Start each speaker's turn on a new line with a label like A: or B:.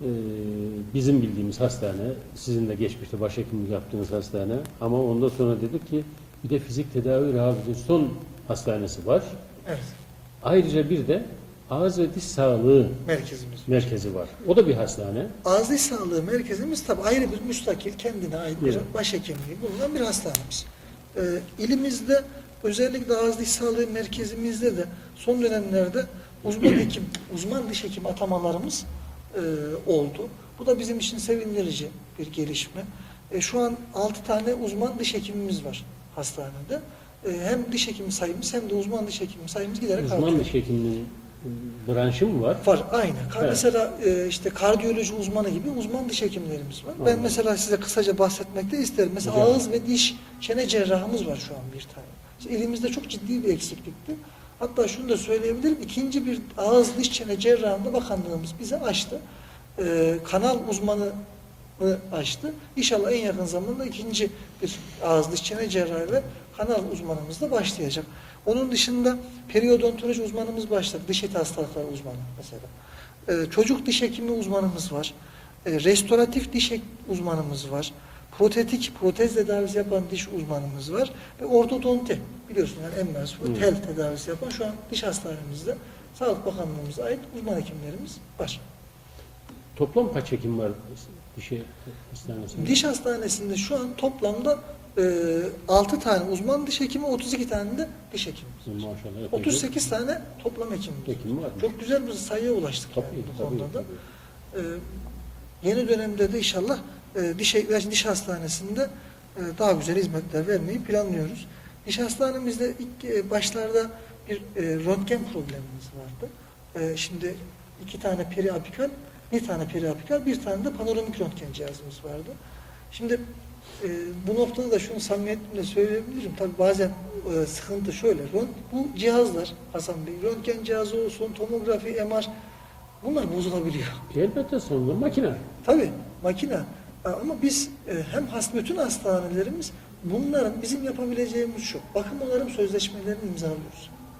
A: e, bizim bildiğimiz hastane, sizin de geçmişte başhekimlik yaptığınız hastane ama ondan sonra dedik ki bir de fizik tedavi rehabilitasyon hastanesi var.
B: Evet.
A: Ayrıca bir de ağız ve diş sağlığı
B: Merkezimiz.
A: merkezi var. O da bir hastane.
B: Ağız diş sağlığı merkezimiz tabi ayrı bir müstakil kendine ait bir
A: Evet.
B: başhekimliği bulunan bir hastanemiz. Ee, ilimizde özellikle ağız diş sağlığı merkezimizde de son dönemlerde uzman hekim, uzman diş hekim atamalarımız e, oldu. Bu da bizim için sevindirici bir gelişme. E, şu an 6 tane uzman diş hekimimiz var hastanede. E, hem diş hekimi sayımız hem de uzman diş hekimi sayımız giderek
A: Uzman
B: artıyor.
A: diş hekiminin branşı mı var?
B: Var aynı.
A: Evet.
B: Mesela e, işte kardiyoloji uzmanı gibi uzman diş hekimlerimiz var. Ben
A: Anladım.
B: mesela size kısaca bahsetmek de isterim. Mesela
A: Hocam.
B: ağız ve diş çene cerrahımız var şu an bir tane. İşte elimizde çok ciddi bir eksiklikti. Hatta şunu da söyleyebilirim. İkinci bir ağız diş çene cerrahında bakanlığımız bize açtı. E, kanal uzmanı açtı. İnşallah en yakın zamanda ikinci bir ağız diş çene cerrahı ve kanal uzmanımız da başlayacak. Onun dışında periodontoloji uzmanımız başladı. Diş eti hastalıkları uzmanı mesela. Ee, çocuk diş hekimi uzmanımız var. Ee, restoratif diş uzmanımız var. Protetik, protez tedavisi yapan diş uzmanımız var. Ve ortodonti biliyorsun yani en
A: Hı.
B: tel tedavisi yapan şu an diş hastanemizde Sağlık Bakanlığımıza ait uzman hekimlerimiz var.
A: Toplam kaç hekim var diş hastanesinde?
B: Diş hastanesinde şu an toplamda e, 6 tane uzman diş hekimi, 32 tane de diş hekimimiz var.
A: Maşallah. epey
B: 38 tane toplam hekimimiz.
A: Hekim var.
B: Çok güzel bir sayıya ulaştık
A: Tabii,
B: yani bu
A: tabii,
B: konuda da.
A: tabii.
B: Ee, yeni dönemde de inşallah e, diş, diş hastanesinde e, daha güzel hizmetler vermeyi planlıyoruz. Diş hastanemizde ilk e, başlarda bir e, röntgen problemimiz vardı. E, şimdi iki tane periapikal, bir tane periapikal, bir tane de panoramik röntgen cihazımız vardı. Şimdi e, bu noktada da şunu samimiyetle söyleyebilirim. Tabi bazen e, sıkıntı şöyle. Bu cihazlar Hasan Bey, röntgen cihazı olsun, tomografi, MR bunlar bozulabiliyor.
A: Elbette sonunda makine.
B: Tabii makine. Ama biz e, hem has, bütün hastanelerimiz bunların bizim yapabileceğimiz şu. Bakım onarım sözleşmelerini imzalıyoruz.